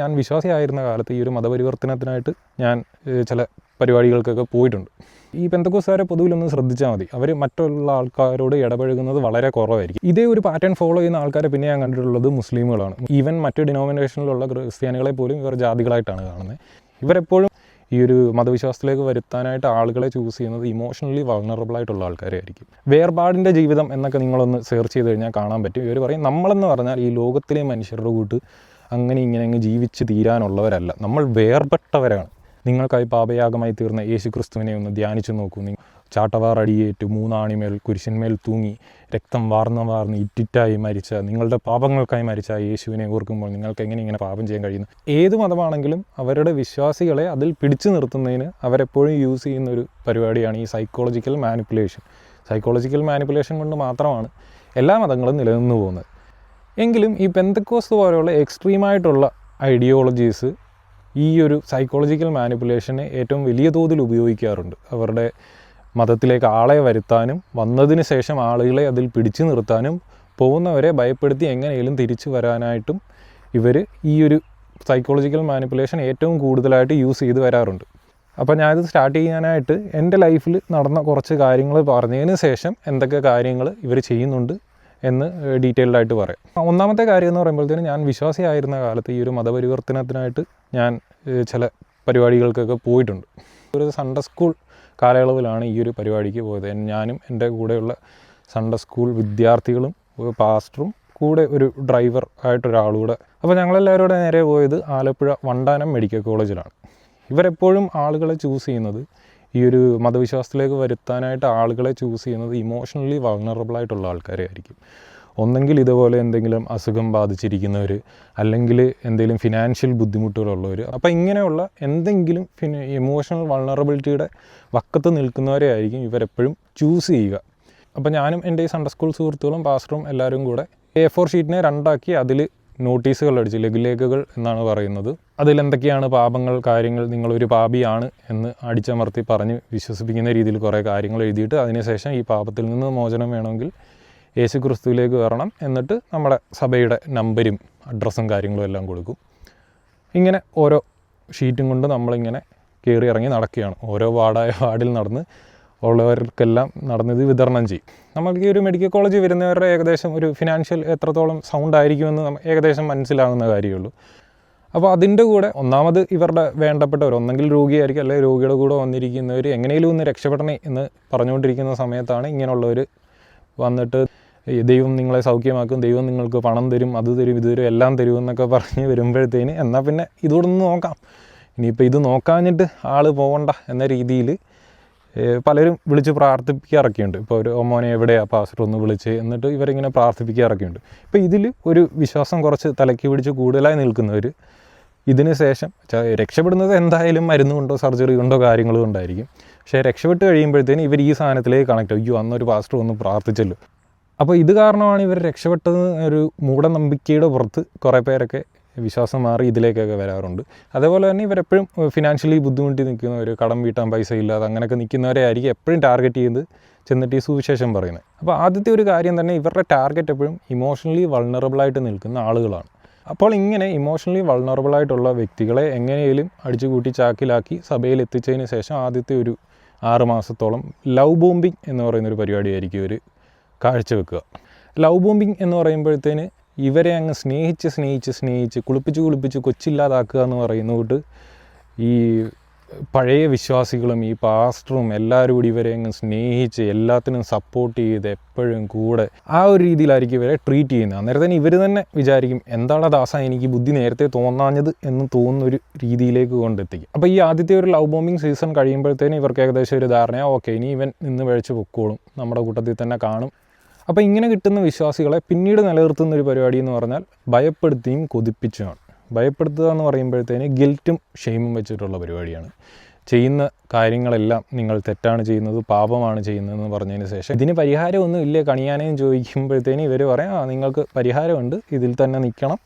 ഞാൻ വിശ്വാസിയായിരുന്ന കാലത്ത് ഈ ഒരു മതപരിവർത്തനത്തിനായിട്ട് ഞാൻ ചില പരിപാടികൾക്കൊക്കെ പോയിട്ടുണ്ട്. ഈ പെന്തക്കോസുകാരെ പൊതുവിലൊന്ന് ശ്രദ്ധിച്ചാൽ മതി. അവർ മറ്റുള്ള ആൾക്കാരോട് ഇടപഴകുന്നത് വളരെ കുറവായിരിക്കും. ഇതേ ഒരു പാറ്റേൺ ഫോളോ ചെയ്യുന്ന ആൾക്കാരെ പിന്നെ ഞാൻ കണ്ടിട്ടുള്ളത് മുസ്ലിമുകളാണ്. ഈവൻ മറ്റ് ഡിനോമിനേഷനിലുള്ള ക്രിസ്ത്യാനികളെ പോലും ഇവർ ജാതികളായിട്ടാണ് കാണുന്നത്. ഇവരെപ്പോഴും ഈ ഒരു മതവിശ്വാസത്തിലേക്ക് വരുത്താനായിട്ട് ആളുകളെ ചൂസ് ചെയ്യുന്നത് ഇമോഷണലി വൾണറബിൾ ആയിട്ടുള്ള ആൾക്കാരായിരിക്കും വേർപാടിന്റെ ജീവിതം എന്നൊക്കെ നിങ്ങളൊന്ന് സെർച്ച് ചെയ്ത് കഴിഞ്ഞാൽ കാണാൻ പറ്റും. ഇവർ പറയും നമ്മളെന്ന് പറഞ്ഞാൽ ഈ ലോകത്തിലെ മനുഷ്യരുടെ കൂട്ട് അങ്ങനെ ഇങ്ങനെ അങ്ങ് ജീവിച്ച് തീരാനുള്ളവരല്ല. നമ്മൾ വേർപെട്ടവരാണ്. നിങ്ങൾക്കായി പാപയാഗമായി തീർന്ന യേശു ക്രിസ്തുവിനെ ഒന്ന് ധ്യാനിച്ചു നോക്കൂ. നിങ്ങൾ ചാട്ടവാർ അടിയേറ്റ് മൂന്നാണിമേൽ കുരിശന്മേൽ തൂങ്ങി രക്തം വാർന്ന വാർന്ന് ഇറ്റിറ്റായി മരിച്ച നിങ്ങളുടെ പാപങ്ങൾക്കായി മരിച്ച യേശുവിനെ ഓർക്കുമ്പോൾ നിങ്ങൾക്ക് എങ്ങനെ ഇങ്ങനെ പാപം ചെയ്യാൻ കഴിയുന്നു? ഏത് മതമാണെങ്കിലും അവരുടെ വിശ്വാസികളെ അതിൽ പിടിച്ചു നിർത്തുന്നതിന് അവരെപ്പോഴും യൂസ് ചെയ്യുന്ന ഒരു പരിപാടിയാണ് ഈ സൈക്കോളജിക്കൽ മാനിപ്പുലേഷൻ സൈക്കോളജിക്കൽ മാനിപ്പുലേഷൻ കൊണ്ട് മാത്രമാണ് എല്ലാ മതങ്ങളും നിലനിന്ന് പോകുന്നത്. എങ്കിലും ഈ പെന്തക്കോസ് പോലെയുള്ള എക്സ്ട്രീമായിട്ടുള്ള ഐഡിയോളജീസ് ഈ ഒരു സൈക്കോളജിക്കൽ മാനിപ്പുലേഷനെ ഏറ്റവും വലിയ തോതിൽ ഉപയോഗിക്കാറുണ്ട്. അവരുടെ മതത്തിലേക്ക് ആളെ വരുത്താനും വന്നതിന് ശേഷം ആളുകളെ അതിൽ പിടിച്ചു നിർത്താനും പോകുന്നവരെ ഭയപ്പെടുത്തി എങ്ങനെയും തിരിച്ചു വരാനായിട്ടും ഇവർ ഈ ഒരു സൈക്കോളജിക്കൽ മാനിപ്പുലേഷൻ ഏറ്റവും കൂടുതലായിട്ട് യൂസ് ചെയ്ത് വരാറുണ്ട്. അപ്പോൾ ഞാനിത് സ്റ്റാർട്ട് ചെയ്യാനായിട്ട് എന്റെ ലൈഫിൽ നടന്ന കുറച്ച് കാര്യങ്ങൾ പറഞ്ഞതിന് ശേഷം എന്തൊക്കെ കാര്യങ്ങൾ ഇവർ ചെയ്യുന്നുണ്ട് എന്ന് ഡീറ്റെയിൽഡ് ആയിട്ട് പറയാം. ഒന്നാമത്തെ കാര്യം എന്ന് പറയുമ്പോഴത്തേനും ഞാൻ വിശ്വാസിയായിരുന്ന കാലത്ത് ഈ ഒരു മതപരിവർത്തനത്തിനായിട്ട് ഞാൻ ചില പരിപാടികൾക്കൊക്കെ പോയിട്ടുണ്ട്. ഒരു സൺഡേ സ്കൂൾ കാലയളവിലാണ് ഈ ഒരു പരിപാടിക്ക് പോയത്. ഞാനും എന്റെ കൂടെയുള്ള സൺഡേ സ്കൂൾ വിദ്യാർത്ഥികളും പാസ്റ്ററും കൂടെ ഒരു ഡ്രൈവർ ആയിട്ടൊരാളൂടെ അപ്പോൾ ഞങ്ങളെല്ലാവരും കൂടെ നേരെ പോയത് ആലപ്പുഴ വണ്ടാനം മെഡിക്കൽ കോളേജിലാണ്. ഇവരെപ്പോഴും ആളുകളെ ചൂസ് ചെയ്യുന്നത് ഈ ഒരു മതവിശ്വാസത്തിലേക്ക് വരുത്താനായിട്ട് ആളുകളെ ചൂസ് ചെയ്യുന്നത് ഇമോഷണലി ആയിട്ടുള്ള ആൾക്കാരെ ആയിരിക്കും. ഒന്നെങ്കിൽ ഇതുപോലെ എന്തെങ്കിലും അസുഖം ബാധിച്ചിരിക്കുന്നവർ അല്ലെങ്കിൽ എന്തെങ്കിലും ഫിനാൻഷ്യൽ ബുദ്ധിമുട്ടുകളുള്ളവർ അപ്പോൾ ഇങ്ങനെയുള്ള എന്തെങ്കിലും ഫിന ഇമോഷണൽ വൾണറബിലിറ്റിയുടെ വക്കത്ത് നിൽക്കുന്നവരെ ആയിരിക്കും ഇവരെപ്പോഴും ചൂസ് ചെയ്യുക. അപ്പോൾ ഞാനും എന്റെ ഈ സൺഡേ സ്കൂൾ സുഹൃത്തുക്കളും പാസ്റ്ററും എല്ലാവരും കൂടെ എ ഫോർ ഷീറ്റിനെ രണ്ടാക്കി അതിൽ നോട്ടീസുകൾ അടിച്ച് ലഘുലേഖകൾ എന്നാണ് പറയുന്നത്. അതിലെന്തൊക്കെയാണ് പാപങ്ങൾ കാര്യങ്ങൾ നിങ്ങളൊരു പാപിയാണ് എന്ന് അടിച്ചമർത്തി പറഞ്ഞ് വിശ്വസിപ്പിക്കുന്ന രീതിയിൽ കുറേ കാര്യങ്ങൾ എഴുതിയിട്ട് അതിനുശേഷം ഈ പാപത്തിൽ നിന്ന് മോചനം വേണമെങ്കിൽ യേശു ക്രിസ്തുവിലേക്ക് വരണം എന്നിട്ട് നമ്മുടെ സഭയുടെ നമ്പരും അഡ്രസ്സും കാര്യങ്ങളും എല്ലാം കൊടുക്കും. ഇങ്ങനെ ഓരോ ഷീറ്റും കൊണ്ട് നമ്മളിങ്ങനെ കയറി ഇറങ്ങി നടക്കുകയാണ്. ഓരോ വാർഡായ വാർഡിൽ നടന്ന് ഉള്ളവർക്കെല്ലാം നടന്നത് വിതരണം ചെയ്യും. നമുക്ക് ഈ ഒരു മെഡിക്കൽ കോളേജ് വരുന്നവരുടെ ഏകദേശം ഒരു ഫിനാൻഷ്യൽ എത്രത്തോളം സൗണ്ട് ആയിരിക്കുമെന്ന് ഏകദേശം മനസ്സിലാകുന്ന കാര്യമുള്ളൂ. അപ്പോൾ അതിന്റെ കൂടെ ഒന്നാമത് ഇവരുടെ വേണ്ടപ്പെട്ടവർ ഒന്നെങ്കിൽ രോഗിയായിരിക്കും അല്ലെങ്കിൽ രോഗിയുടെ കൂടെ വന്നിരിക്കുന്നവർ എങ്ങനെയും ഒന്ന് രക്ഷപ്പെടണേ എന്ന് പറഞ്ഞുകൊണ്ടിരിക്കുന്ന സമയത്താണ് ഇങ്ങനെയുള്ളവർ വന്നിട്ട് ദൈവം നിങ്ങളെ സൗഖ്യമാക്കും ദൈവം നിങ്ങൾക്ക് പണം തരും അത് തരും ഇത് തരും എല്ലാം തരും എന്നൊക്കെ പറഞ്ഞ് വരുമ്പോഴത്തേന് എന്നാൽ പിന്നെ ഇതോടൊന്ന് നോക്കാം. ഇനിയിപ്പോൾ ഇത് നോക്കാഞ്ഞിട്ട് ആൾ പോകണ്ട എന്ന രീതിയിൽ പലരും വിളിച്ച് പ്രാർത്ഥിപ്പിക്കാറൊക്കെയുണ്ട്. ഇപ്പോൾ ഒരു ഒമോനെ എവിടെയാണ് പാസ്റ്റർ? ഒന്ന് വിളിച്ച് എന്നിട്ട് ഇവരിങ്ങനെ പ്രാർത്ഥിപ്പിക്കാറൊക്കെയുണ്ട്. ഇപ്പോൾ ഇതിൽ ഒരു വിശ്വാസം കുറച്ച് തലയ്ക്ക് പിടിച്ച് കൂടുതലായി നിൽക്കുന്നവർ ഇതിന് ശേഷം രക്ഷപ്പെടുന്നത് എന്തായാലും മരുന്ന് കൊണ്ടോ സർജറി കൊണ്ടോ കാര്യങ്ങൾ കൊണ്ടായിരിക്കും പക്ഷേ രക്ഷപ്പെട്ട് കഴിയുമ്പോഴത്തേന് ഇവർ ഈ സാധനത്തിലേക്ക് കണക്ട് അയ്യോ അന്നൊരു പാസ്റ്റർ ഒന്ന് പ്രാർത്ഥിച്ചല്ലോ. അപ്പോൾ ഇത് കാരണമാണ് ഇവർ രക്ഷപ്പെട്ടത് ഒരു മൂഢനമ്പിക്കയുടെ പുറത്ത് കുറേ പേരൊക്കെ വിശ്വാസം മാറി ഇതിലേക്കൊക്കെ വരാറുണ്ട്. അതേപോലെ തന്നെ ഇവരെപ്പോഴും ഫിനാൻഷ്യലി ബുദ്ധിമുട്ടി നിൽക്കുന്നവർ കടം വീട്ടാൻ പൈസ ഇല്ലാതെ അങ്ങനെയൊക്കെ നിൽക്കുന്നവരെ ആയിരിക്കും എപ്പോഴും ടാർഗറ്റ് ചെയ്യുന്നത് ചെന്നിട്ട് ഈ സുവിശേഷം പറയുന്നത്. അപ്പോൾ ആദ്യത്തെ ഒരു കാര്യം തന്നെ ഇവരുടെ ടാർഗറ്റ് എപ്പോഴും ഇമോഷണലി വൾണറബിളായിട്ട് നിൽക്കുന്ന ആളുകളാണ്. അപ്പോൾ ഇങ്ങനെ ഇമോഷണലി വൾണറബിളായിട്ടുള്ള വ്യക്തികളെ എങ്ങനെയും അടിച്ചുകൂട്ടി ചാക്കിലാക്കി സഭയിൽ എത്തിച്ചതിന് ശേഷം ആദ്യത്തെ ഒരു ആറ് മാസത്തോളം ലവ് ബോംബിംഗ് എന്ന് പറയുന്നൊരു പരിപാടിയായിരിക്കും ഇവർ കാഴ്ചവെക്കുക. ലവ് ബോംബിംഗ് എന്ന് പറയുമ്പോഴത്തേന് ഇവരെ അങ്ങ് സ്നേഹിച്ച് സ്നേഹിച്ച് സ്നേഹിച്ച് കുളിപ്പിച്ച് കുളിപ്പിച്ച് കൊച്ചില്ലാതാക്കുക എന്ന് പറയുന്ന കൊണ്ട് ഈ പഴയ വിശ്വാസികളും ഈ പാസ്റ്ററും എല്ലാവരും കൂടി ഇവരെ അങ്ങ് സ്നേഹിച്ച് എല്ലാത്തിനും സപ്പോർട്ട് ചെയ്ത് എപ്പോഴും കൂടെ ആ ഒരു രീതിയിലായിരിക്കും ഇവരെ ട്രീറ്റ് ചെയ്യുന്നത്. അന്നേരം തന്നെ ഇവർ തന്നെ വിചാരിക്കും എന്താണ് ദാസ എനിക്ക് ബുദ്ധി നേരത്തെ തോന്നാഞ്ഞത്? എന്ന് തോന്നുന്ന ഒരു രീതിയിലേക്ക് കൊണ്ടെത്തിക്കും അപ്പോൾ ഈ ആദ്യത്തെ ഒരു ലവ് ബോംബിങ് സീസൺ കഴിയുമ്പോഴത്തേനും ഇവർക്ക് ഏകദേശം ഒരു ധാരണയാണ് ഓക്കെ ഇനി ഇവൻ നിന്ന് കഴിച്ച് പൊക്കോളും. നമ്മുടെ കൂട്ടത്തിൽ തന്നെ കാണും. അപ്പോൾ ഇങ്ങനെ കിട്ടുന്ന വിശ്വാസികളെ പിന്നീട് നിലനിർത്തുന്ന ഒരു പരിപാടി എന്ന് പറഞ്ഞാൽ ഭയപ്പെടുത്തിയും കൊതിപ്പിച്ചുമാണ്. ഭയപ്പെടുത്തുക എന്ന് പറയുമ്പോഴത്തേന് ഗിൽറ്റും ഷെയിമും വെച്ചിട്ടുള്ള പരിപാടിയാണ്. ചെയ്യുന്ന കാര്യങ്ങളെല്ലാം നിങ്ങൾ തെറ്റാണ് ചെയ്യുന്നത് പാപമാണ് ചെയ്യുന്നതെന്ന് പറഞ്ഞതിന് ശേഷം ഇതിന് പരിഹാരമൊന്നും ഇല്ലേ. കണിയാനേയും ചോദിക്കുമ്പോഴത്തേന് ഇവർ പറയാം ആ നിങ്ങൾക്ക് പരിഹാരമുണ്ട് ഇതിൽ തന്നെ നിൽക്കണം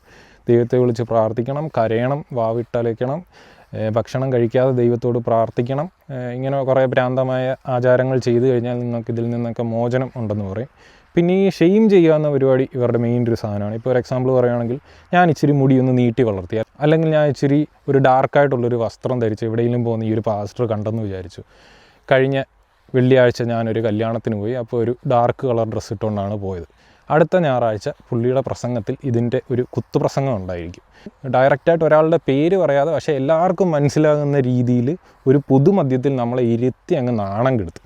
ദൈവത്തെ വിളിച്ച് പ്രാർത്ഥിക്കണം കരയണം വാവിട്ടലയ്ക്കണം ഭക്ഷണം കഴിക്കാതെ ദൈവത്തോട് പ്രാർത്ഥിക്കണം. ഇങ്ങനെ കുറേ ഭ്രാന്തമായ ആചാരങ്ങൾ ചെയ്തു കഴിഞ്ഞാൽ നിങ്ങൾക്ക് ഇതിൽ നിന്നൊക്കെ മോചനം ഉണ്ടെന്ന് പറയും. പിന്നെ ഈ ഷെയിം ചെയ്യുക എന്ന പരിപാടി ഇവരുടെ മെയിൻ ഒരു സാധനമാണ്. ഇപ്പോൾ ഒരു എക്സാമ്പിൾ പറയുകയാണെങ്കിൽ ഞാൻ ഇച്ചിരി മുടി ഒന്ന് നീട്ടി വളർത്തിയാൽ അല്ലെങ്കിൽ ഞാൻ ഇച്ചിരി ഒരു ഡാർക്കായിട്ടുള്ളൊരു വസ്ത്രം ധരിച്ച് എവിടെയെങ്കിലും പോകുന്ന ഈ ഒരു പാസ്റ്റർ കണ്ടെന്ന് വിചാരിച്ചു. കഴിഞ്ഞ വെള്ളിയാഴ്ച ഞാനൊരു കല്യാണത്തിന് പോയി. അപ്പോൾ ഒരു ഡാർക്ക് കളർ ഡ്രസ്സ് ഇട്ടുകൊണ്ടാണ് പോയത്. അടുത്ത ഞായറാഴ്ച പുള്ളിയുടെ പ്രസംഗത്തിൽ ഇതിന്റെ ഒരു കുത്തുപ്രസംഗം ഉണ്ടായിരിക്കും. ഡയറക്റ്റായിട്ട് ഒരാളുടെ പേര് പറയാതെ പക്ഷേ എല്ലാവർക്കും മനസ്സിലാകുന്ന രീതിയിൽ ഒരു പൊതുമധ്യത്തിൽ നമ്മളെ ഇരുത്തി അങ്ങ് നാണം കെടുത്തു.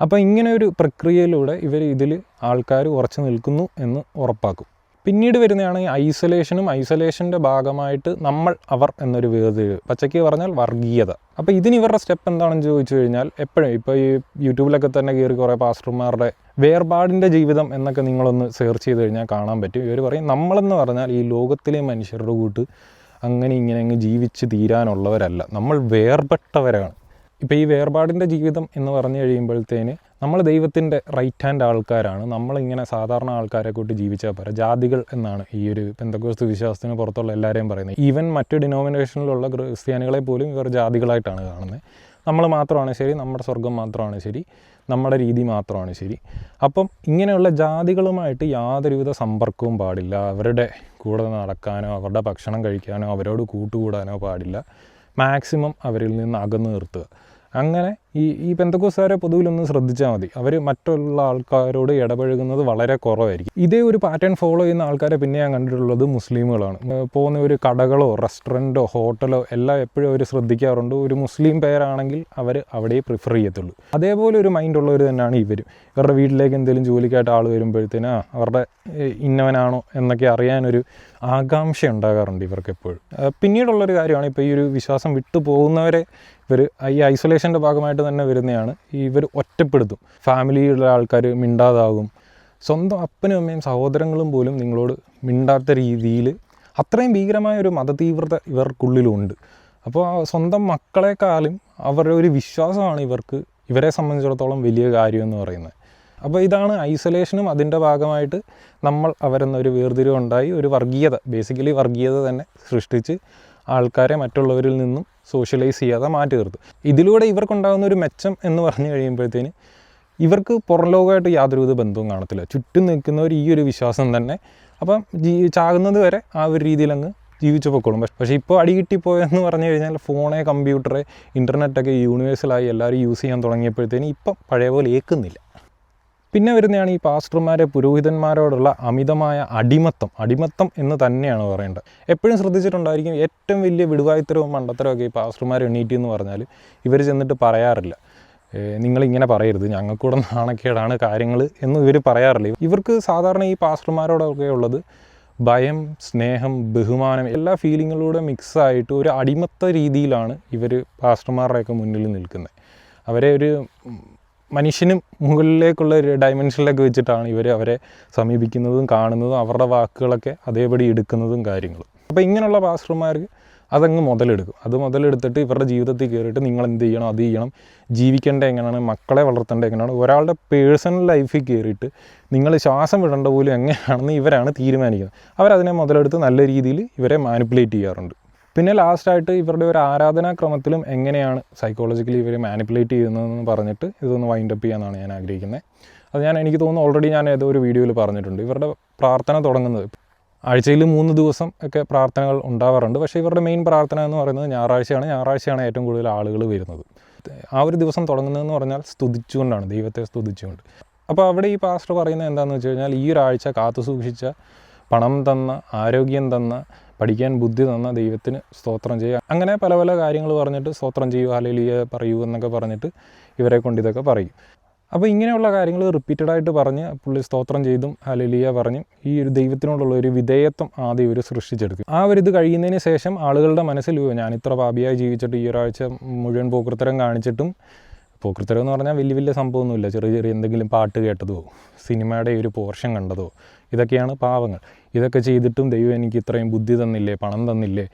അപ്പോൾ ഇങ്ങനെ ഒരു പ്രക്രിയയിലൂടെ ഇവർ ഇതിൽ ആൾക്കാർ ഉറച്ചു നിൽക്കുന്നു എന്ന് ഉറപ്പാക്കും. പിന്നീട് വരുന്നതാണ് ഐസൊലേഷനും ഐസൊലേഷന്റെ ഭാഗമായിട്ട് നമ്മൾ അവർ എന്നൊരു വേർതിരിവ് പച്ചയ്ക്ക് പറഞ്ഞാൽ വർഗീയത. അപ്പോൾ ഇതിന് ഇവരുടെ സ്റ്റെപ്പ് എന്താണെന്ന് ചോദിച്ചു കഴിഞ്ഞാൽ എപ്പോഴും ഇപ്പോൾ ഈ യൂട്യൂബിലൊക്കെ തന്നെ കയറി കുറേ പാസ്റ്റർമാരുടെ വേർപാടിന്റെ ജീവിതം എന്നൊക്കെ നിങ്ങളൊന്ന് സെർച്ച് ചെയ്ത് കഴിഞ്ഞാൽ കാണാൻ പറ്റും. ഇവർ പറയും നമ്മളെന്ന് പറഞ്ഞാൽ ഈ ലോകത്തിലെ മനുഷ്യരുടെ കൂട്ട് അങ്ങനെ ഇങ്ങനെ അങ്ങ് ജീവിച്ച് തീരാനുള്ളവരല്ല. നമ്മൾ വേർപെട്ടവരാണ്. ഇപ്പോൾ ഈ വേർപാടിന്റെ ജീവിതം എന്ന് പറഞ്ഞു കഴിയുമ്പോഴത്തേന് നമ്മൾ ദൈവത്തിന്റെ റൈറ്റ് ഹാൻഡ് ആൾക്കാരാണ്. നമ്മളിങ്ങനെ സാധാരണ ആൾക്കാരെ കൂട്ടി ജീവിച്ചാൽ പോരാ. ജാതികൾ എന്നാണ് ഈ ഒരു പെന്തക്കോസ്ത് വിശ്വാസത്തിന് പുറത്തുള്ള എല്ലാവരെയും പറയുന്നത്. ഈവൻ മറ്റ് ഡിനോമിനേഷനിലുള്ള ക്രിസ്ത്യാനികളെ പോലും ഇവർ ജാതികളായിട്ടാണ് കാണുന്നത്. നമ്മൾ മാത്രമാണ് ശരി നമ്മുടെ സ്വർഗം മാത്രമാണ് ശരി. നമ്മുടെ രീതി മാത്രമാണ് ശരി. അപ്പം ഇങ്ങനെയുള്ള ജാതികളുമായിട്ട് യാതൊരുവിധ സമ്പർക്കവും പാടില്ല. അവരുടെ കൂടെ നടക്കാനോ അവരുടെ ഭക്ഷണം കഴിക്കാനോ അവരോട് കൂട്ടുകൂടാനോ പാടില്ല. മാക്സിമം അവരിൽ നിന്ന് അകന്നു നിർത്തുക. അങ്ങനെ ഈ ഈ പെന്തക്കോസുകാരെ പൊതുവിലൊന്ന് ശ്രദ്ധിച്ചാൽ മതി. അവർ മറ്റുള്ള ആൾക്കാരോട് ഇടപഴകുന്നത് വളരെ കുറവായിരിക്കും. ഇതേ ഒരു പാറ്റേൺ ഫോളോ ചെയ്യുന്ന ആൾക്കാരെ പിന്നെ ഞാൻ കണ്ടിട്ടുള്ളത് മുസ്ലിമുകളാണ്. പോകുന്ന ഒരു കടകളോ റെസ്റ്റോറന്റോ ഹോട്ടലോ എല്ലാം എപ്പോഴും അവർ ശ്രദ്ധിക്കാറുണ്ട്. ഒരു മുസ്ലിം പേരാണെങ്കിൽ അവർ അവിടെ പ്രിഫർ ചെയ്യത്തുള്ളൂ. അതേപോലെ ഒരു മൈൻഡ് ഉള്ളവർ തന്നെയാണ് ഇവരും. ഇവരുടെ വീട്ടിലേക്ക് എന്തെങ്കിലും ജോലിക്കായിട്ട് ആൾ വരുമ്പോഴത്തേന് അവരുടെ ഇന്നവനാണോ എന്നൊക്കെ അറിയാനൊരു ആകാംക്ഷ ഉണ്ടാകാറുണ്ട് ഇവർക്ക് എപ്പോഴും പിന്നീടുള്ളൊരു കാര്യമാണ് ഇപ്പോൾ ഈ ഒരു വിശ്വാസം വിട്ടു പോകുന്നവരെ ഇവർ ഈ ഐസൊലേഷന്റെ ഭാഗമായിട്ട് തന്നെ വരുന്നതാണ് ഇവർ ഒറ്റപ്പെടുത്തും. ഫാമിലിയിലുള്ള ആൾക്കാർ മിണ്ടാതാകും. സ്വന്തം അപ്പനും അമ്മയും സഹോദരങ്ങളും പോലും നിങ്ങളോട് മിണ്ടാത്ത രീതിയിൽ അത്രയും ഭീകരമായ ഒരു മതതീവ്രത ഇവർക്കുള്ളിലുണ്ട്. അപ്പോൾ സ്വന്തം മക്കളെക്കാളും അവരുടെ ഒരു വിശ്വാസമാണ് ഇവർക്ക് ഇവരെ സംബന്ധിച്ചിടത്തോളം വലിയ കാര്യം എന്ന് പറയുന്നത്. അപ്പോൾ ഇതാണ് ഐസൊലേഷനും അതിന്റെ ഭാഗമായിട്ട് നമ്മൾ അവരെന്നൊരു വേർതിരിവുണ്ടായി ഒരു വർഗീയത ബേസിക്കലി വർഗീയത തന്നെ സൃഷ്ടിച്ച് ആൾക്കാരെ മറ്റുള്ളവരിൽ നിന്നും സോഷ്യലൈസ് ചെയ്യാതെ മാറ്റി നിർത്തും ഇതിലൂടെ ഇവർക്കുണ്ടാകുന്ന ഒരു മെച്ചം എന്ന് പറഞ്ഞു കഴിയുമ്പോഴത്തേന് ഇവർക്ക് പുറം ലോകമായിട്ട് യാതൊരുവിധ ബന്ധവും കാണത്തില്ല. ചുറ്റും നിൽക്കുന്നവർ ഈ ഒരു വിശ്വാസം തന്നെ. അപ്പം ജീ ചാകുന്നത് വരെ ആ ഒരു രീതിയിൽ അങ്ങ് ജീവിച്ചു പൊക്കോളും. പക്ഷെ ഇപ്പോൾ അടി കിട്ടിപ്പോയെന്ന് പറഞ്ഞു കഴിഞ്ഞാൽ ഫോണേ കമ്പ്യൂട്ടറെ ഇന്റർനെറ്റൊക്കെ യൂണിവേഴ്സലായി എല്ലാവരും യൂസ് ചെയ്യാൻ തുടങ്ങിയപ്പോഴത്തേന് ഇപ്പം പഴയ പോലെ ഏൽക്കുന്നില്ല പിന്നെ വരുന്നതാണ് ഈ പാസ്റ്റർമാരെ പുരോഹിതന്മാരോടുള്ള അമിതമായ അടിമത്തം. അടിമത്തം എന്ന് തന്നെയാണ് പറയേണ്ടത്. എപ്പോഴും ശ്രദ്ധിച്ചിട്ടുണ്ടായിരിക്കും ഏറ്റവും വലിയ വിടുവായുത്തരവും മണ്ടത്തരമൊക്കെ ഈ പാസ്റ്റർമാർ എണ്ണീറ്റി എന്ന് പറഞ്ഞാൽ ഇവർ ചെന്നിട്ട് പറയാറില്ല. നിങ്ങളിങ്ങനെ പറയരുത്. ഞങ്ങൾക്കൂടെ നാണക്കേടാണ് കാര്യങ്ങൾ എന്ന് ഇവർ പറയാറില്ല. ഇവർക്ക് സാധാരണ ഈ പാസ്റ്റർമാരോടൊക്കെ ഉള്ളത് ഭയം സ്നേഹം ബഹുമാനം എല്ലാ ഫീലിങ്ങിലൂടെ മിക്സായിട്ട് ഒരു അടിമത്ത രീതിയിലാണ് ഇവർ പാസ്റ്റർമാരുടെയൊക്കെ മുന്നിൽ നിൽക്കുന്നത്. അവരെ ഒരു മനുഷ്യനും മുകളിലേക്കുള്ള ഒരു ഡയമെൻഷനിലൊക്കെ വെച്ചിട്ടാണ് ഇവർ അവരെ സമീപിക്കുന്നതും കാണുന്നതും അവരുടെ വാക്കുകളൊക്കെ അതേപടി എടുക്കുന്നതും കാര്യങ്ങളും. അപ്പോൾ ഇങ്ങനെയുള്ള പാസ്റ്റർമാർ അതങ്ങ് മുതലെടുക്കും. അത് മുതലെടുത്തിട്ട് ഇവരുടെ ജീവിതത്തിൽ കയറിയിട്ട് നിങ്ങൾ എന്ത് ചെയ്യണം? അത് ചെയ്യണം. ജീവിക്കേണ്ട എങ്ങനെയാണ്? മക്കളെ വളർത്തേണ്ട എങ്ങനെയാണ്? ഒരാളുടെ പേഴ്സണൽ ലൈഫിൽ കയറിയിട്ട് നിങ്ങൾ ശ്വാസം വിടേണ്ട പോലും എങ്ങനെയാണെന്ന് ഇവരാണ് തീരുമാനിക്കുന്നത്. അവരതിനെ മുതലെടുത്ത് നല്ല രീതിയിൽ ഇവരെ മാനിപ്പുലേറ്റ് ചെയ്യാറുണ്ട്. പിന്നെ ലാസ്റ്റായിട്ട് ഇവരുടെ ഒരു ആരാധനാക്രമത്തിലും എങ്ങനെയാണ് സൈക്കോളജിക്കലി ഇവർ മാനിപ്പുലേറ്റ് ചെയ്യുന്നതെന്ന് പറഞ്ഞിട്ട് ഇതൊന്ന് വൈൻഡപ്പ് ചെയ്യാനാണ് ഞാൻ ആഗ്രഹിക്കുന്നത് അത് ഞാൻ എനിക്ക് തോന്നുന്നു ഓൾറെഡി ഞാൻ ഏതോ ഒരു വീഡിയോയിൽ പറഞ്ഞിട്ടുണ്ട്. ഇവരുടെ പ്രാർത്ഥന തുടങ്ങുന്നത് ആഴ്ചയിൽ മൂന്ന് ദിവസം ഒക്കെ പ്രാർത്ഥനകൾ ഉണ്ടാവാറുണ്ട്. പക്ഷേ ഇവരുടെ മെയിൻ പ്രാർത്ഥന എന്ന് പറയുന്നത് ഞായറാഴ്ചയാണ്. ഞായറാഴ്ചയാണ് ഏറ്റവും കൂടുതൽ ആളുകൾ വരുന്നത്. ആ ഒരു ദിവസം തുടങ്ങുന്നതെന്ന് പറഞ്ഞാൽ സ്തുതിച്ചുകൊണ്ടാണ്. ദൈവത്തെ സ്തുതിച്ചുകൊണ്ട്. അപ്പോൾ അവിടെ ഈ പാസ്റ്റർ പറയുന്നത് എന്താണെന്ന് വെച്ച് കഴിഞ്ഞാൽ ഈ ഒരാഴ്ച കാത്തു സൂക്ഷിച്ച പണം തന്ന ആരോഗ്യം തന്ന പഠിക്കാൻ ബുദ്ധി തന്ന ദൈവത്തിന് സ്തോത്രം ചെയ്യുക. അങ്ങനെ പല പല കാര്യങ്ങൾ പറഞ്ഞിട്ട് സ്തോത്രം ചെയ്യുക ഹലലിയ പറയൂ എന്നൊക്കെ പറഞ്ഞിട്ട് ഇവരെ കൊണ്ട് ഇതൊക്കെ പറയും. അപ്പോൾ ഇങ്ങനെയുള്ള കാര്യങ്ങൾ റിപ്പീറ്റഡ് ആയിട്ട് പറഞ്ഞ് പുള്ളി സ്തോത്രം ചെയ്തും ഹലലിയ പറഞ്ഞും ഈ ഒരു ദൈവത്തിനോടുള്ള ഒരു വിധേയത്വം ആദ്യം ഇവർ സൃഷ്ടിച്ചെടുക്കും ആ ഒരു ഇത് കഴിയുന്നതിന് ശേഷം ആളുകളുടെ മനസ്സിൽ "ഓ, ഞാൻ ഇത്ര പാപിയായി ജീവിച്ചിട്ട് ഈ ഒരാഴ്ച മുഴുവൻ പോക്കൃത്തരം കാണിച്ചിട്ടും പോക്കൃത്തരം എന്ന് പറഞ്ഞാൽ വലിയ വലിയ സംഭവമൊന്നുമില്ല. ചെറിയ ചെറിയ എന്തെങ്കിലും പാട്ട് കേട്ടതോ സിനിമയുടെ ഒരു പോർഷൻ കണ്ടതോ ഇതൊക്കെയാണ് പാവങ്ങൾ. ഇതൊക്കെ ചെയ്തിട്ടും ദൈവം എനിക്ക് ഇത്രയും ബുദ്ധി തന്നില്ലേ പണം തന്നില്ലേ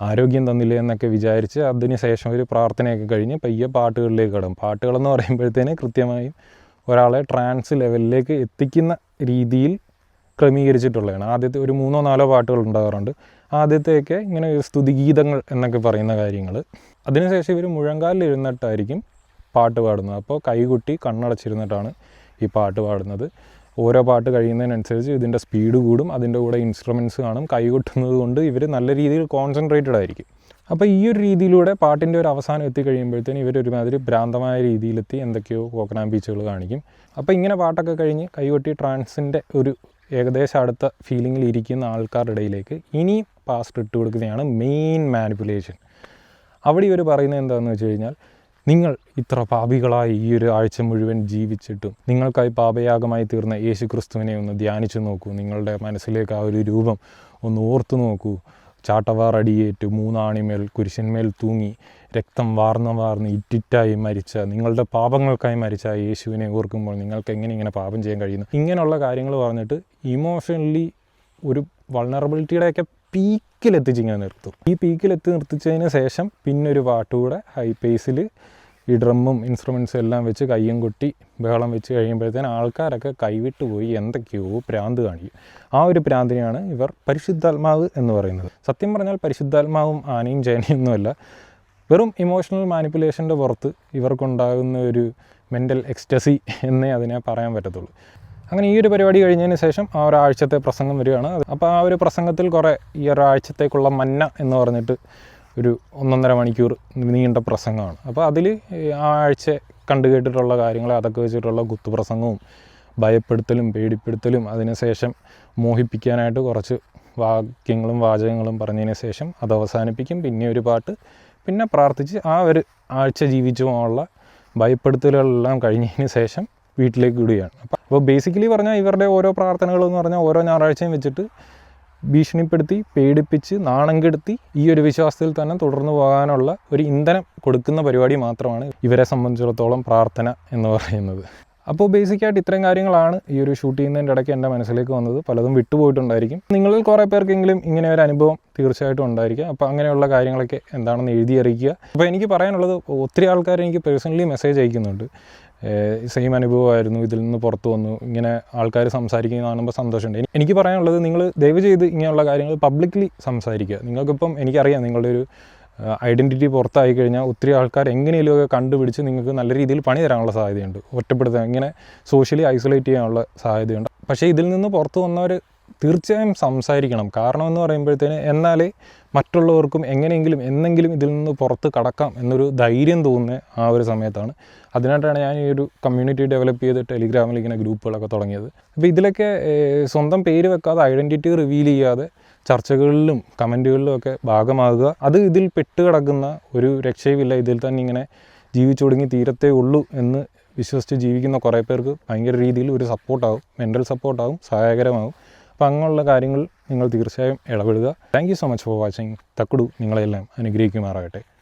ആരോഗ്യം തന്നില്ലേ എന്നൊക്കെ വിചാരിച്ച് അതിന് ശേഷം ഒരു പ്രാർത്ഥനയൊക്കെ കഴിഞ്ഞ് പയ്യെ പാട്ടുകളിലേക്ക് കടം പാട്ടുകളെന്ന് പറയുമ്പോഴത്തേന് കൃത്യമായും ഒരാളെ ട്രാൻസ് ലെവലിലേക്ക് എത്തിക്കുന്ന രീതിയിൽ ക്രമീകരിച്ചിട്ടുള്ളതാണ്. ആദ്യത്തെ ഒരു മൂന്നോ നാലോ പാട്ടുകൾ ഉണ്ടാകാറുണ്ട്. ആദ്യത്തെയൊക്കെ ഇങ്ങനെ സ്തുതിഗീതങ്ങൾ എന്നൊക്കെ പറയുന്ന കാര്യങ്ങൾ. അതിനുശേഷം ഇവർ മുഴങ്കാലിൽ ഇരുന്നിട്ടായിരിക്കും പാട്ട് പാടുന്നത്. അപ്പോൾ കൈകുട്ടി കണ്ണടച്ചിരുന്നിട്ടാണ് ഈ പാട്ട് പാടുന്നത്. ഓരോ പാട്ട് കഴിയുന്നതിനനുസരിച്ച് ഇതിന്റെ സ്പീഡ് കൂടും അതിന്റെ കൂടെ ഇൻസ്ട്രുമെന്റ്സ് കാണും കൈകൊട്ടുന്നത് കൊണ്ട് ഇവർ നല്ല രീതിയിൽ കോൺസെൻട്രേറ്റഡ് ആയിരിക്കും. അപ്പോൾ ഈ ഒരു രീതിയിലൂടെ പാട്ടിന്റെ ഒരു അവസാനം എത്തിക്കഴിയുമ്പോഴത്തേന് ഇവർ ഒരുമാതിരി ഭ്രാന്തമായ രീതിയിലെത്തി എന്തൊക്കെയോ കോക്കനാം ബീച്ചുകൾ കാണിക്കും. അപ്പോൾ ഇങ്ങനെ പാട്ടൊക്കെ കഴിഞ്ഞ് കൈകൊട്ടി ട്രാൻസിന്റെ ഒരു ഏകദേശം അടുത്ത ഫീലിങ്ങിൽ ഇരിക്കുന്ന ആൾക്കാരുടെ ഇടയിലേക്ക് ഇനിയും പാസ്റ്റ് ഇട്ട് കൊടുക്കുന്നതാണ് മെയിൻ മാനിപ്പുലേഷൻ അവിടെ ഇവർ പറയുന്നത് എന്താണെന്ന് വെച്ച് കഴിഞ്ഞാൽ നിങ്ങൾ ഇത്ര പാപികളായി ഈ ഒരു ആഴ്ച മുഴുവൻ ജീവിച്ചിട്ടും നിങ്ങൾക്കായി പാപയാഗമായി തീർന്ന യേശു ക്രിസ്തുവിനെ ഒന്ന് ധ്യാനിച്ചു നോക്കൂ. നിങ്ങളുടെ മനസ്സിലേക്ക് ആ ഒരു രൂപം ഒന്ന് ഓർത്തു നോക്കൂ. ചാട്ടവാർ അടിയേറ്റ് മൂന്നാണിമേൽ കുരിശന്മേൽ തൂങ്ങി രക്തം വാർന്ന വാർന്ന് ഇറ്റിറ്റായി മരിച്ച നിങ്ങളുടെ പാപങ്ങൾക്കായി മരിച്ച യേശുവിനെ ഓർക്കുമ്പോൾ നിങ്ങൾക്ക് എങ്ങനെ ഇങ്ങനെ പാപം ചെയ്യാൻ കഴിയുന്നു? ഇങ്ങനെയുള്ള കാര്യങ്ങൾ പറഞ്ഞിട്ട് ഇമോഷണലി ഒരു വൾണറബിലിറ്റിയുടെയൊക്കെ പീക്കിലെത്തിച്ച് ഇങ്ങനെ നിർത്തും. ഈ പീക്കിലെത്തി നിർത്തിച്ചതിന് ശേഷം പിന്നൊരു പാട്ടുകൂടെ ഹൈ പേസിൽ ഈ ഡ്രമ്മും ഇൻസ്ട്രുമെൻസും എല്ലാം വെച്ച് കയ്യും കൊട്ടി ബഹളം വെച്ച് കഴിയുമ്പോഴത്തേന് ആൾക്കാരൊക്കെ കൈവിട്ട് പോയി എന്തൊക്കെയോ പ്രാന്ത് കാണിക്കും. ആ ഒരു പ്രാന്തിനെയാണ് ഇവർ പരിശുദ്ധാത്മാവ് എന്ന് പറയുന്നത്. സത്യം പറഞ്ഞാൽ പരിശുദ്ധാത്മാവും ആനയും ചേനയും വെറും ഇമോഷണൽ മാനിപ്പുലേഷന്റെ പുറത്ത് ഇവർക്കുണ്ടാകുന്ന ഒരു മെന്റൽ എക്സ്റ്റസി എന്നേ അതിനെ പറയാൻ പറ്റത്തുള്ളൂ. അങ്ങനെ ഈ ഒരു പരിപാടി കഴിഞ്ഞതിന് ശേഷം ആ ഒരാഴ്ചത്തെ പ്രസംഗം വരികയാണ്. അപ്പോൾ ആ ഒരു പ്രസംഗത്തിൽ കുറേ ഈ ഒരാഴ്ചത്തേക്കുള്ള മന്ന എന്ന് പറഞ്ഞിട്ട് ഒരു ഒന്നൊന്നര മണിക്കൂർ നീണ്ട പ്രസംഗമാണ്. അപ്പോൾ അതിൽ ആ ആഴ്ച കണ്ടു കേട്ടിട്ടുള്ള കാര്യങ്ങൾ അതൊക്കെ വെച്ചിട്ടുള്ള കുത്തുപ്രസംഗവും ഭയപ്പെടുത്തലും പേടിപ്പെടുത്തലും അതിനുശേഷം മോഹിപ്പിക്കാനായിട്ട് കുറച്ച് വാക്യങ്ങളും വാചകങ്ങളും പറഞ്ഞതിന് ശേഷം അത് അവസാനിപ്പിക്കും. പിന്നെ ഒരു പാട്ട് പിന്നെ പ്രാർത്ഥിച്ച് ആ ഒരു ആഴ്ച ജീവിച്ചു പോകാനുള്ള ഭയപ്പെടുത്തലുകളെല്ലാം കഴിഞ്ഞതിന് ശേഷം വീട്ടിലേക്ക് വിടുകയാണ്. അപ്പോൾ അപ്പോൾ ബേസിക്കലി പറഞ്ഞാൽ ഇവരുടെ ഓരോ പ്രാർത്ഥനകളെന്ന് പറഞ്ഞാൽ ഓരോ ഞായറാഴ്ചയും വെച്ചിട്ട് ഭീഷണിപ്പെടുത്തി പേടിപ്പിച്ച് നാണം കെടുത്തി ഈ ഒരു വിശ്വാസത്തിൽ തന്നെ തുടർന്നു പോകാനുള്ള ഒരു ഇന്ധനം കൊടുക്കുന്ന പരിപാടി മാത്രമാണ് ഇവരെ സംബന്ധിച്ചിടത്തോളം പ്രാർത്ഥന എന്ന് പറയുന്നത്. അപ്പോൾ ബേസിക്കായിട്ട് ഇത്രയും കാര്യങ്ങളാണ് ഈ ഒരു ഷൂട്ട് ചെയ്യുന്നതിന്റെ ഇടയ്ക്ക് എന്റെ മനസ്സിലേക്ക് വന്നത്. പലതും വിട്ടുപോയിട്ടുണ്ടായിരിക്കും. നിങ്ങളിൽ കുറേ പേർക്കെങ്കിലും ഇങ്ങനെ ഒരു അനുഭവം തീർച്ചയായിട്ടും ഉണ്ടായിരിക്കും. അപ്പോൾ അങ്ങനെയുള്ള കാര്യങ്ങളൊക്കെ എന്താണെന്ന് എഴുതി അറിയിക്കുക. അപ്പോൾ എനിക്ക് പറയാനുള്ളത് ഒത്തിരി ആൾക്കാർ എനിക്ക് പേഴ്സണലി മെസ്സേജ് അയക്കുന്നുണ്ട്. സെയിം അനുഭവമായിരുന്നു. ഇതിൽ നിന്ന് പുറത്തു വന്നു. ഇങ്ങനെ ആൾക്കാർ സംസാരിക്കുന്നത് കാണുമ്പോൾ സന്തോഷമുണ്ട്. എനിക്ക് പറയാനുള്ളത് നിങ്ങൾ ദയവ് ചെയ്ത് ഇങ്ങനെയുള്ള കാര്യങ്ങൾ പബ്ലിക്കലി സംസാരിക്കുക. നിങ്ങൾക്കിപ്പം എനിക്കറിയാം നിങ്ങളുടെ ഒരു ഐഡന്റിറ്റി പുറത്തായി കഴിഞ്ഞാൽ ഒത്തിരി ആൾക്കാർ എങ്ങനെയെങ്കിലുമൊക്കെ കണ്ടുപിടിച്ച് നിങ്ങൾക്ക് നല്ല രീതിയിൽ പണി തരാനുള്ള സാധ്യതയുണ്ട്. ഒറ്റപ്പെടുത്താൻ ഇങ്ങനെ സോഷ്യലി ഐസൊലേറ്റ് ചെയ്യാനുള്ള സാധ്യതയുണ്ട്. പക്ഷേ ഇതിൽ നിന്ന് പുറത്തു വന്നവർ തീർച്ചയായും സംസാരിക്കണം. കാരണം എന്ന് പറയുമ്പോഴത്തേന് എന്നാലേ മറ്റുള്ളവർക്കും എങ്ങനെയെങ്കിലും എന്നെങ്കിലും ഇതിൽ നിന്ന് പുറത്ത് കടക്കാം എന്നൊരു ധൈര്യം തോന്നുന്ന ആ ഒരു സമയത്താണ്. അതിനായിട്ടാണ് ഞാൻ ഈ ഒരു കമ്മ്യൂണിറ്റി ഡെവലപ്പ് ചെയ്ത് ടെലിഗ്രാമിൽ ഇങ്ങനെ ഗ്രൂപ്പുകളൊക്കെ തുടങ്ങിയത്. അപ്പോൾ ഇതിലൊക്കെ സ്വന്തം പേര് വെക്കാതെ ഐഡന്റിറ്റി റിവീൽ ചെയ്യാതെ ചർച്ചകളിലും കമന്റുകളിലും ഒക്കെ ഭാഗമാകുക അത് ഇതിൽ പെട്ടുകിടക്കുന്ന ഒരു രക്ഷയുമില്ല. ഇതിൽ തന്നെ ഇങ്ങനെ ജീവിച്ചു തുടങ്ങി തീരത്തേ ഉള്ളൂ എന്ന് വിശ്വസിച്ച് ജീവിക്കുന്ന കുറേ പേർക്ക് ഭയങ്കര രീതിയിൽ ഒരു സപ്പോർട്ടാവും മെന്റൽ സപ്പോർട്ടാവും സഹായകരമാവും. അപ്പോൾ അങ്ങനെയുള്ള കാര്യങ്ങൾ നിങ്ങൾ തീർച്ചയായും ഇടപെടുക. Thank so much for watching Thakkudu നിങ്ങളെല്ലാം അനുഗ്രഹിക്കുമാറാകട്ടെ.